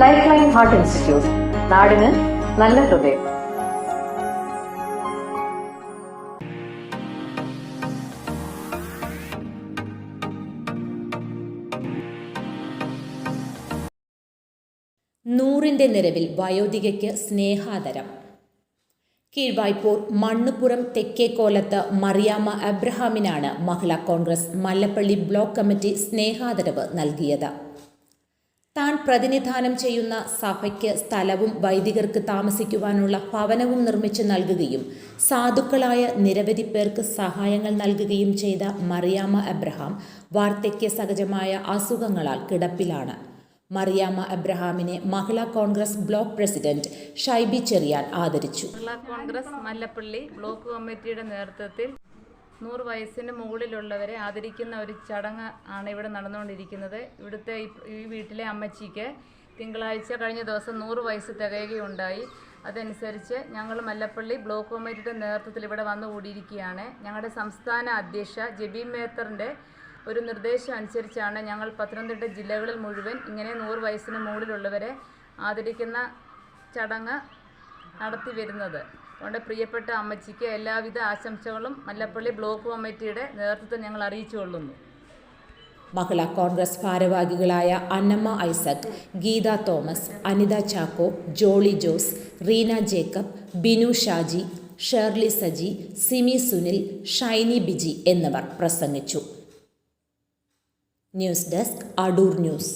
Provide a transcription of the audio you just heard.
Life line heart institute നാടിന് നല്ല ഹൃദയം. നൂറിന്റെ നിലവിൽ വയോധികയ്ക്ക് സ്നേഹാദരം. കീഴ്വായ്പൂർ മണ്ണുപുറം തെക്കേക്കോലത്ത് മറിയാമ്മ അബ്രഹാമിനാണ് മഹിളാ കോൺഗ്രസ് മല്ലപ്പള്ളി ബ്ലോക്ക് കമ്മിറ്റി സ്നേഹാദരവ് നൽകിയത്. താൻ പ്രതിനിധാനം ചെയ്യുന്ന സഭയ്ക്ക് സ്ഥലവും വൈദികർക്ക് താമസിക്കുവാനുള്ള ഭവനവും നിർമ്മിച്ചു നൽകുകയും സാധുക്കളായ നിരവധി പേർക്ക് സഹായങ്ങൾ നൽകുകയും ചെയ്ത മറിയാമ്മ അബ്രഹാം വാർദ്ധക്യ സഹജമായ അസുഖങ്ങളാൽ കിടപ്പിലാണ്. മറിയാമ്മ അബ്രഹാമിനെ മഹിളാ കോൺഗ്രസ് ബ്ലോക്ക് പ്രസിഡന്റ് ഷൈബി ചെറിയാൻ ആദരിച്ചു. മഹിളാ കോൺഗ്രസ് മല്ലപ്പള്ളി ബ്ലോക്ക് കമ്മിറ്റിയുടെ നേതൃത്വത്തിൽ നൂറ് വയസ്സിന് മുകളിലുള്ളവരെ ആദരിക്കുന്ന ഒരു ചടങ്ങ് ആണ് ഇവിടെ നടന്നുകൊണ്ടിരിക്കുന്നത്. ഇവിടുത്തെ ഈ- വീട്ടിലെ അമ്മച്ചിക്ക് തിങ്കളാഴ്ച കഴിഞ്ഞ ദിവസം നൂറ് വയസ്സ് തികയുകയുണ്ടായി. അതനുസരിച്ച് ഞങ്ങൾ മല്ലപ്പള്ളി ബ്ലോക്ക് കമ്മിറ്റിയുടെ നേതൃത്വത്തിൽ ഇവിടെ വന്നു കൂടിയിരിക്കുകയാണ് ഞങ്ങളുടെ സംസ്ഥാന അധ്യക്ഷ ജെബി മേത്തറിന്റെ ഒരു നിർദ്ദേശം അനുസരിച്ചാണ് ഞങ്ങൾ പത്തനംതിട്ട ജില്ലകളിൽ മുഴുവൻ ഇങ്ങനെ നൂറ് വയസ്സിന് മുകളിലുള്ളവരെ ആദരിക്കുന്ന ചടങ്ങ് നടത്തി വരുന്നത്. അതുകൊണ്ട് പ്രിയപ്പെട്ട അമ്മച്ചിക്ക് എല്ലാവിധ ആശംസകളും മല്ലപ്പള്ളി ബ്ലോക്ക് കമ്മിറ്റിയുടെ നേതൃത്വം ഞങ്ങൾ അറിയിച്ചുകൊള്ളുന്നു. മഹിളാ കോൺഗ്രസ് ഭാരവാഹികളായ അന്നമ്മ ഐസക് ഗീത തോമസ് അനിത ചാക്കോ ജോളി ജോസ് റീന ജേക്കബ് ബിനു ഷാജി ഷേർലി സജി സിമി സുനിൽ ഷൈനി ബിജി എന്നിവർ പ്രസംഗിച്ചു. News desk Adoor news.